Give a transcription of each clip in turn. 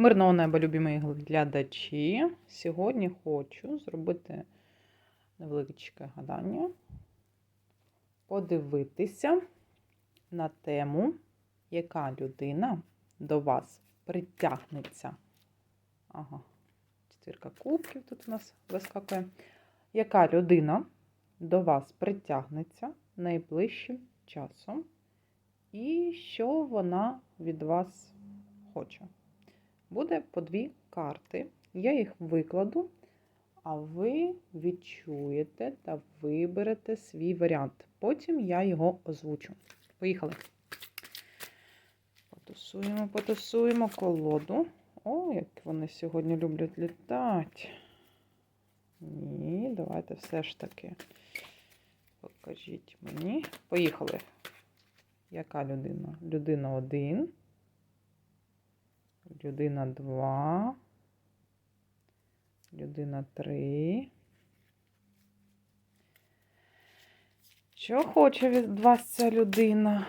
Мирного неба, любі глядачі. Сьогодні хочу зробити невеличке гадання, подивитися на тему, яка людина до вас притягнеться. Ага, четвірка кубків тут у нас вискакує. Яка людина до вас притягнеться найближчим часом, і що вона від вас хоче? Буде по дві карти. Я їх викладу, а ви відчуєте та виберете свій варіант. Потім я його озвучу. Поїхали. Потусуємо, потусуємо колоду. О, як вони сьогодні люблять літати. Ні, давайте все ж таки. Покажіть мені. Поїхали. Яка людина? Людина один. Людина 2. Людина 3. Що хоче від вас ця людина?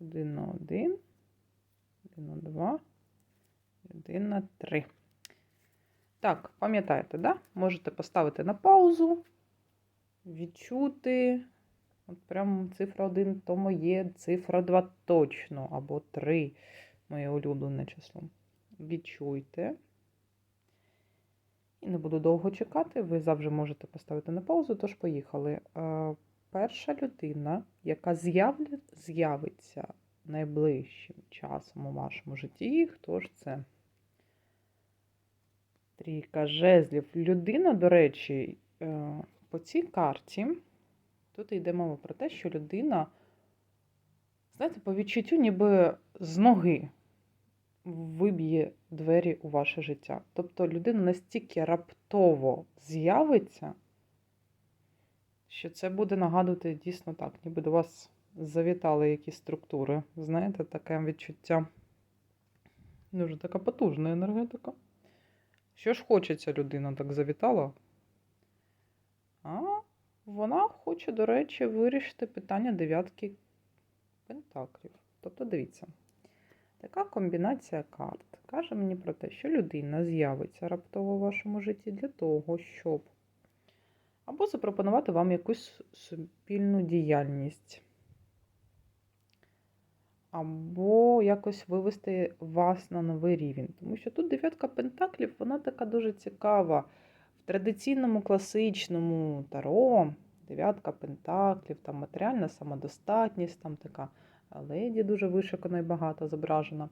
Людина 1. Людина 2. Людина 3. Так, пам'ятаєте, да? Можете поставити на паузу відчути. От прям цифра 1 то моє, цифра 2 точно, або 3 моє улюблене число. Відчуйте. І не буду довго чекати, ви завжди можете поставити на паузу, тож поїхали. Перша людина, яка з'явиться найближчим часом у вашому житті, хто ж це? Трійка жезлів. Людина, до речі, е, по цій карті тут йде мова про те, що людина, знаєте, по відчуттю, ніби з ноги виб'є двері у ваше життя. Тобто людина настільки раптово з'явиться, що це буде нагадувати дійсно так, ніби до вас завітали якісь структури. Знаєте, таке відчуття. Дуже така потужна енергетика. Що ж хочеться людина так завітала? Вона хоче, до речі, вирішити питання дев'ятки пентаклів. Тобто, дивіться, така комбінація карт каже мені про те, що людина з'явиться раптово в вашому житті для того, щоб або запропонувати вам якусь спільну діяльність, або якось вивести вас на новий рівень. Тому що тут дев'ятка пентаклів, вона така дуже цікава традиційному класичному таро, дев'ятка пентаклів, там матеріальна самодостатність, там така леді дуже вишикана і багато зображена.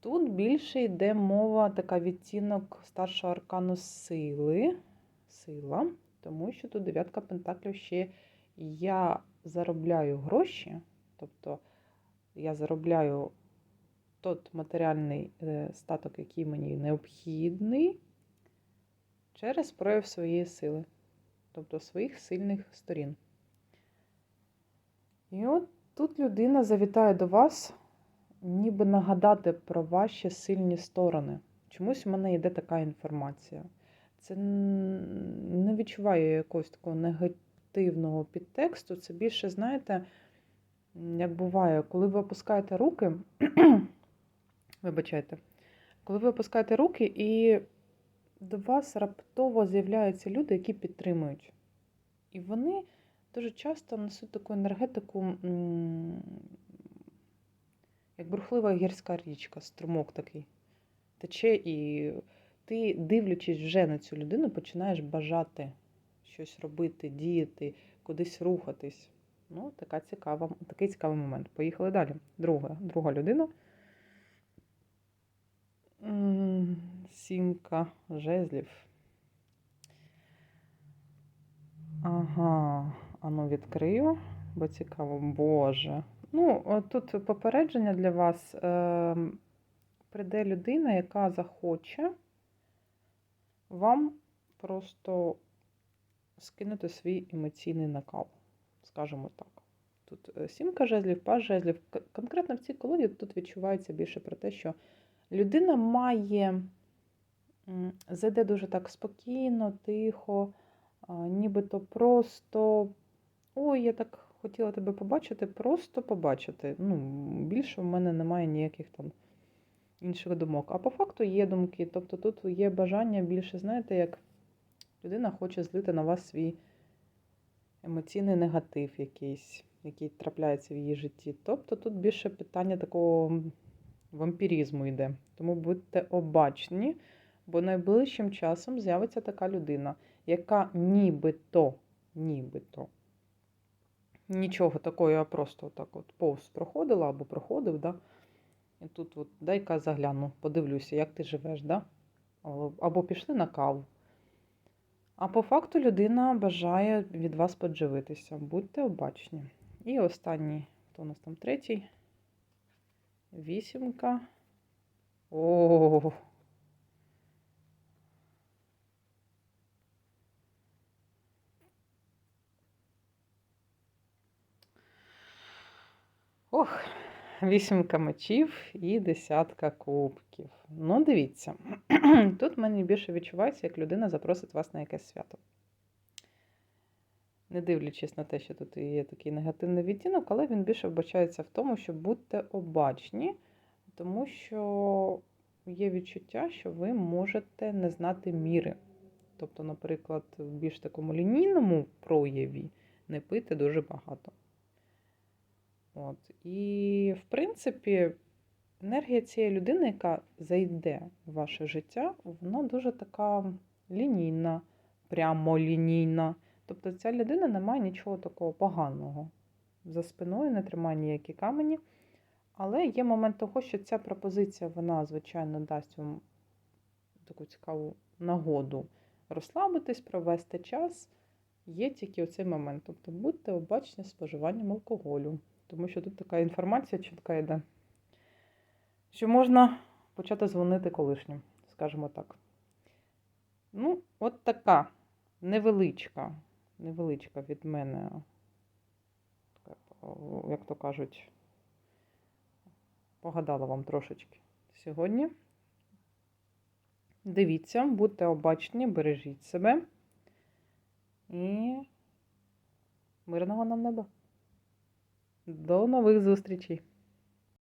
Тут більше йде мова, така відтінок старшого аркану сили, сила, тому що тут дев'ятка пентаклів ще я заробляю гроші, тобто я заробляю той матеріальний е, статок, який мені необхідний, через прояв своєї сили, тобто своїх сильних сторін. І от тут людина завітає до вас, ніби нагадати про ваші сильні сторони. Чомусь в мене йде така інформація. Це не відчуваю якогось такого негативного підтексту. Це більше, знаєте, як буває, коли ви опускаєте руки, вибачайте, коли ви опускаєте руки і до вас раптово з'являються люди, які підтримують. І вони дуже часто несуть таку енергетику, як бурхлива гірська річка, струмок такий тече, і ти, дивлячись вже на цю людину, починаєш бажати щось робити, діяти, кудись рухатись. Ну, така цікава, такий цікавий момент. Поїхали далі. Друга, Друга людина. Сімка жезлів. Ага, ану відкрию, бо цікаво, Боже. Ну, тут попередження для вас. Е, Прийде людина, яка захоче вам просто скинути свій емоційний накал, скажімо так. Тут е, сімка жезлів, паж жезлів. Конкретно в цій колоді тут відчувається більше про те, що людина має зайде дуже так спокійно, тихо, нібито просто ой, я так хотіла тебе побачити, просто побачити. Ну, більше в мене немає ніяких там інших думок. А по факту є думки. Тобто тут є бажання більше, знаєте, як людина хоче злити на вас свій емоційний негатив якийсь, який трапляється в її житті. Тобто тут більше питання такого вампірізму йде. Тому будьте обачні, бо найближчим часом з'явиться така людина, яка нібито, нібито. Нічого такого, я просто так от повз проходила або проходив, да? і тут от дай-ка загляну, подивлюся, як ти живеш, да? Або- пішли на каву. А по факту людина бажає від вас подживитися. Будьте обачні. І останній, хто у нас там третій? Вісімка. О. Ох, вісімка мечів і десятка кубків. Ну, дивіться, тут мені більше відчувається, як людина запросить вас на якесь свято. Не дивлячись на те, що тут є такий негативний відтінок, але він більше вбачається в тому, що будьте обачні, тому що є відчуття, що ви можете не знати міри. Тобто, наприклад, в більш такому лінійному прояві не пити дуже багато. От. І, в принципі, енергія цієї людини, яка зайде в ваше життя, вона дуже така лінійна, прямолінійна. Тобто ця людина не має нічого такого поганого. За спиною не тримає ніякі камені. Але є момент того, що ця пропозиція, вона, звичайно, дасть вам таку цікаву нагоду розслабитись, провести час. Є тільки оцей момент. Тобто будьте обачні з споживанням алкоголю. Тому що тут така інформація чітка йде, що можна почати дзвонити колишнім, скажімо так. Ну, от така невеличка, невеличка від мене, як то кажуть, погадала вам трошечки сьогодні. Дивіться, будьте обачні, бережіть себе і мирного нам неба. До нових зустрічей!